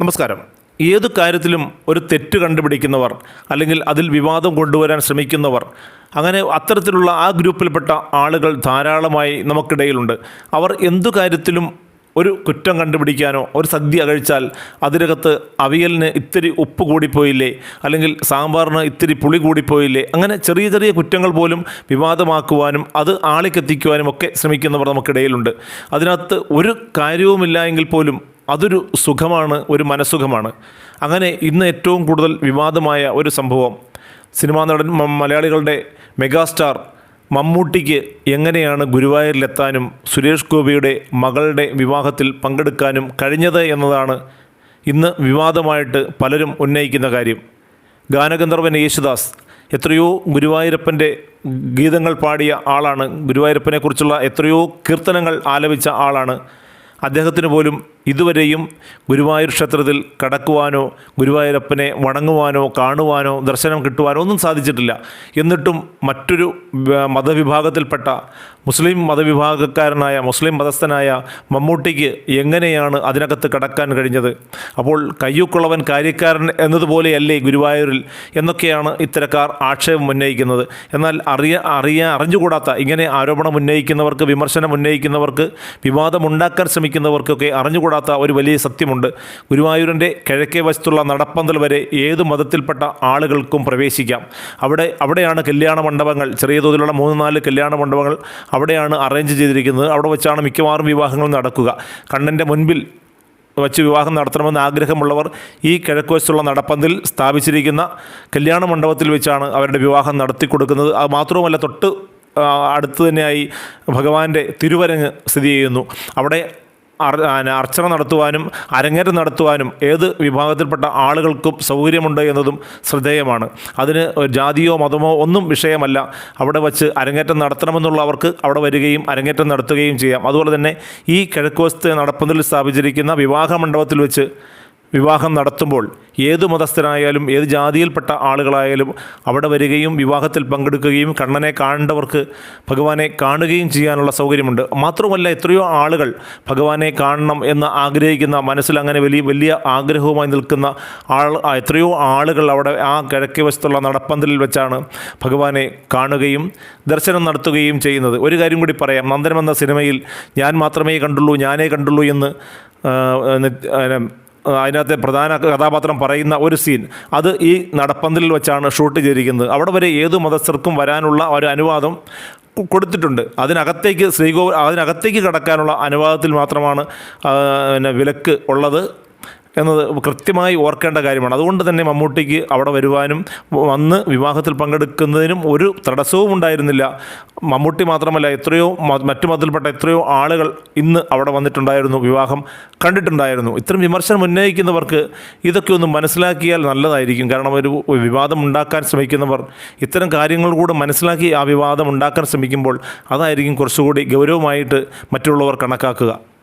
നമസ്കാരം. ഏത് കാര്യത്തിലും ഒരു തെറ്റ് കണ്ടുപിടിക്കുന്നവർ അല്ലെങ്കിൽ അതിൽ വിവാദം കൊണ്ടുവരാൻ ശ്രമിക്കുന്നവർ അങ്ങനെ അത്തരത്തിലുള്ള ആ ഗ്രൂപ്പിൽപ്പെട്ട ആളുകൾ ധാരാളമായി നമുക്കിടയിലുണ്ട്. അവർ എന്തു കാര്യത്തിലും ഒരു കുറ്റം കണ്ടുപിടിക്കാനോ ഒരു സദ്യ കഴിച്ചാൽ അതിനകത്ത് അവിയലിന് ഇത്തിരി ഉപ്പ് കൂടിപ്പോയില്ലേ അല്ലെങ്കിൽ സാമ്പാറിന് ഇത്തിരി പുളി കൂടിപ്പോയില്ലേ അങ്ങനെ ചെറിയ ചെറിയ കുറ്റങ്ങൾ പോലും വിവാദമാക്കുവാനും അത് ആളിക്കെത്തിക്കുവാനും ഒക്കെ ശ്രമിക്കുന്നവർ നമുക്കിടയിലുണ്ട്. അതിനകത്ത് ഒരു കാര്യവുമില്ല എങ്കിൽ പോലും അതൊരു സുഖമാണ് ഒരു മനസ്സുഖമാണ്. അങ്ങനെ ഇന്ന് ഏറ്റവും കൂടുതൽ വിവാദമായ ഒരു സംഭവം സിനിമാ നടൻ മലയാളികളുടെ മെഗാസ്റ്റാർ മമ്മൂട്ടിക്ക് എങ്ങനെയാണ് ഗുരുവായൂരിലെത്താനും സുരേഷ് ഗോപിയുടെ മകളുടെ വിവാഹത്തിൽ പങ്കെടുക്കാനും കഴിഞ്ഞത് എന്നതാണ് ഇന്ന് വിവാദമായിട്ട് പലരും ഉന്നയിക്കുന്ന കാര്യം. ഗാനഗന്ധർവൻ യേശുദാസ് എത്രയോ ഗുരുവായൂരപ്പന്റെ ഗീതങ്ങൾ പാടിയ ആളാണ്. ഗുരുവായൂരപ്പനെക്കുറിച്ചുള്ള എത്രയോ കീർത്തനങ്ങൾ ആലപിച്ച ആളാണ്. അദ്ദേഹത്തിന് പോലും ഇതുവരെയും ഗുരുവായൂർ ക്ഷേത്രത്തിൽ കടക്കുവാനോ ഗുരുവായൂരപ്പനെ വണങ്ങുവാനോ കാണുവാനോ ദർശനം കിട്ടുവാനോ ഒന്നും സാധിച്ചിട്ടില്ല. എന്നിട്ടും മറ്റൊരു മതവിഭാഗത്തിൽപ്പെട്ട മുസ്ലിം മതവിഭാഗക്കാരനായ മുസ്ലിം മതസ്ഥനായ മമ്മൂട്ടിക്ക് എങ്ങനെയാണ് അതിനകത്ത് കടക്കാൻ കഴിഞ്ഞത്? അപ്പോൾ കയ്യൂക്കുള്ളവൻ കാര്യക്കാരൻ എന്നതുപോലെയല്ലേ ഗുരുവായൂരിൽ? എന്നൊക്കെയാണ് ഇത്തരക്കാർ ആക്ഷേപം ഉന്നയിക്കുന്നത്. എന്നാൽ അറിയ അറിയാൻ അറിഞ്ഞുകൂടാത്ത ഇങ്ങനെ ആരോപണം ഉന്നയിക്കുന്നവർക്ക് വിമർശനം ഉന്നയിക്കുന്നവർക്ക് വിവാദമുണ്ടാക്കാൻ ശ്രമിക്കുന്നവർക്കൊക്കെ അറിഞ്ഞുകൂടാത്ത ഒരു വലിയ സത്യമുണ്ട്. ഗുരുവായൂരിന്റെ കിഴക്കേ വശത്തുള്ള നടപ്പന്തൽ വരെ ഏത് മതത്തിൽപ്പെട്ട ആളുകൾക്കും പ്രവേശിക്കാം. അവിടെ അവിടെയാണ് കല്യാണ മണ്ഡപങ്ങൾ. ചെറിയ തോതിലുള്ള മൂന്ന് നാല് കല്യാണ മണ്ഡപങ്ങൾ അവിടെയാണ് അറേഞ്ച് ചെയ്തിരിക്കുന്നത്. അവിടെ വെച്ചാണ് മിക്കവാറും വിവാഹങ്ങൾ നടക്കുക. കണ്ണന്റെ മുൻപിൽ വച്ച് വിവാഹം നടത്തണമെന്ന് ആഗ്രഹമുള്ളവർ ഈ കിഴക്കുവശത്തുള്ള നടപ്പന്തിൽ സ്ഥാപിച്ചിരിക്കുന്ന കല്യാണ മണ്ഡപത്തിൽ വെച്ചാണ് അവരുടെ വിവാഹം നടത്തി കൊടുക്കുന്നത് അത് മാത്രവുമല്ല തൊട്ട് അടുത്ത് തന്നെയായി ഭഗവാന്റെ തിരുവരങ്ങ് സ്ഥിതി ചെയ്യുന്നു. അവിടെ അർച്ചന നടത്തുവാനും അരങ്ങേറ്റം നടത്തുവാനും ഏത് വിഭാഗത്തിൽപ്പെട്ട ആളുകൾക്കും സൗകര്യമുണ്ട് എന്നതും ശ്രദ്ധേയമാണ്. അതിന് ജാതിയോ മതമോ ഒന്നും വിഷയമല്ല. അവിടെ വച്ച് അരങ്ങേറ്റം നടത്തണമെന്നുള്ളവർക്ക് അവിടെ വരികയും അരങ്ങേറ്റം നടത്തുകയും ചെയ്യാം. അതുപോലെ തന്നെ ഈ കിഴക്കുവശത്ത് നടപ്പന്തലിൽ സ്ഥാപിച്ചിരിക്കുന്ന വിവാഹ മണ്ഡപത്തിൽ വെച്ച് വിവാഹം നടത്തുമ്പോൾ ഏത് മതസ്ഥനായാലും ഏത് ജാതിയിൽപ്പെട്ട ആളുകളായാലും അവിടെ വരികയും വിവാഹത്തിൽ പങ്കെടുക്കുകയും കണ്ണനെ കാണേണ്ടവർക്ക് ഭഗവാനെ കാണുകയും ചെയ്യാനുള്ള സൗകര്യമുണ്ട്. മാത്രമല്ല എത്രയോ ആളുകൾ ഭഗവാനെ കാണണം എന്ന് ആഗ്രഹിക്കുന്ന മനസ്സിൽ അങ്ങനെ വലിയ വലിയ ആഗ്രഹവുമായി നിൽക്കുന്ന ആൾ എത്രയോ ആളുകൾ അവിടെ ആ കിഴക്കേ വശത്തുള്ള നടപ്പന്തലിൽ വെച്ചാണ് ഭഗവാനെ കാണുകയും ദർശനം നടത്തുകയും ചെയ്യുന്നത്. ഒരു കാര്യം കൂടി പറയാം. നന്ദനം എന്ന സിനിമയിൽ ഞാൻ മാത്രമേ കണ്ടുള്ളൂ ഞാനേ കണ്ടുള്ളൂ എന്ന് അതിനകത്തെ പ്രധാന കഥാപാത്രം പറയുന്ന ഒരു സീൻ. അത് ഈ നടപ്പന്തലിൽ വെച്ചാണ് ഷൂട്ട് ചെയ്തിരിക്കുന്നത്. അവിടെ വരെ ഏത് മതസ്ഥർക്കും വരാനുള്ള ഒരു അനുവാദം കൊടുത്തിട്ടുണ്ട്. അതിനകത്തേക്ക് ശ്രീകോ അതിനകത്തേക്ക് കടക്കാനുള്ള അനുവാദത്തിൽ മാത്രമാണ് പിന്നെ വിലക്ക് ഉള്ളത്. എന്നത് കൃത്യമായി ഓർക്കേണ്ട കാര്യമാണ്. അതുകൊണ്ട് തന്നെ മമ്മൂട്ടിക്ക് അവിടെ വരുവാനും വന്ന് വിവാഹത്തിൽ പങ്കെടുക്കുന്നതിനും ഒരു തടസ്സവും ഉണ്ടായിരുന്നില്ല. മമ്മൂട്ടി മാത്രമല്ല എത്രയോ മറ്റു മതത്തിൽപ്പെട്ട എത്രയോ ആളുകൾ ഇന്ന് അവിടെ വന്നിട്ടുണ്ടായിരുന്നു വിവാഹം കണ്ടിട്ടുണ്ടായിരുന്നു. ഇത്തരം വിമർശനം ഉന്നയിക്കുന്നവർക്ക് ഇതൊക്കെ ഒന്ന് മനസ്സിലാക്കിയാൽ നല്ലതായിരിക്കും. കാരണം ഒരു വിവാദം ഉണ്ടാക്കാൻ ശ്രമിക്കുന്നവർ ഇത്തരം കാര്യങ്ങൾ കൂടെ മനസ്സിലാക്കി ആ വിവാദം ഉണ്ടാക്കാൻ ശ്രമിക്കുമ്പോൾ അതായിരിക്കും കുറച്ചുകൂടി ഗൗരവമായിട്ട് മറ്റുള്ളവർ കണക്കാക്കുക.